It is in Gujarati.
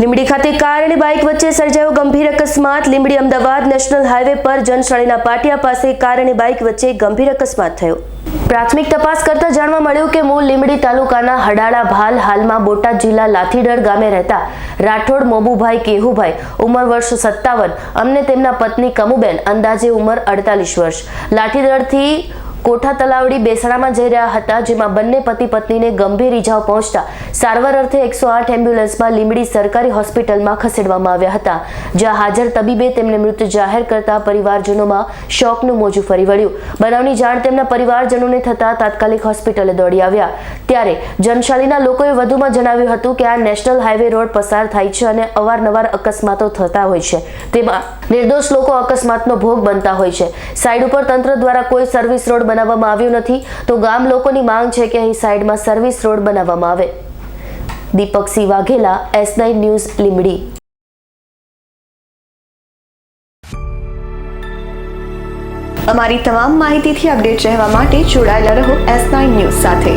લીંબડી ખાતે કાર અને બાઇક વચ્ચે સર્જાયો ગંભીર અકસ્માત. લીંબડી અમદાવાદ નેશનલ હાઈવે પર જનશાળીના પાટિયા પાસે કાર અને બાઇક વચ્ચે ગંભીર અકસ્માત થયો. પ્રાથમિક તપાસ કરતા જાણવા મળ્યું કે મૂળ લીંબડી તાલુકાના હડાળા ભાલ હાલમાં બોટાદ જિલ્લા લાઠીડળ ગામે રહેતા રાઠોડ મોબુભાઈ કેહુભાઈ, ઉંમર વર્ષ સત્તાવન. અમને તેમના પત્ની કમુબેન અંદાજે ઉંમર અડતાલીસ વર્ષ. લાઠીદળથી કોઠા તલાવડી બેસણામાં જઈ રહ્યા હતા, જેમાં બંને પતિ પત્નીને ગંભીર ઈજાઓ પહોંચતા સારવાર અર્થે એકસો આઠ એમ્બ્યુલન્સમાં લીંબડી સરકારી હોસ્પિટલમાં ખસેડવામાં આવ્યા હતા. જ્યાં હાજર તબીબે તેમને મૃત જાહેર કરતા પરિવારજનોમાં શોકનું મોજું ફરી વળ્યું. બનાવની જાણ તેમના પરિવારજનોને થતા તાત્કાલિક હોસ્પિટલે દોડી આવ્યા. ત્યારે જનશાળીના લોકોએ વધુમાં જણાવ્યું હતું કે આ નેશનલ હાઈવે રોડ પસાર થાય છે અને અવારનવાર અકસ્માતો થતા હોય છે. તેમાં નિર્દોષ લોકો અકસ્માતનો ભોગ બનતા હોય છે. સાઈડ ઉપર તંત્ર દ્વારા કોઈ સર્વિસ રોડ બનાવવામાં આવ્યું નથી, તો ગામ લોકોની માંગ છે કે અહીં સાઈડમાં સર્વિસ રોડ બનાવવામાં આવે. Deepaksinh Vaghela, S nine news Limbdi અમારી તમામ માહિતીથી અપડેટ રહેવા માટે જોડાયેલા રહો એસ નાઇન ન્યૂઝ સાથે.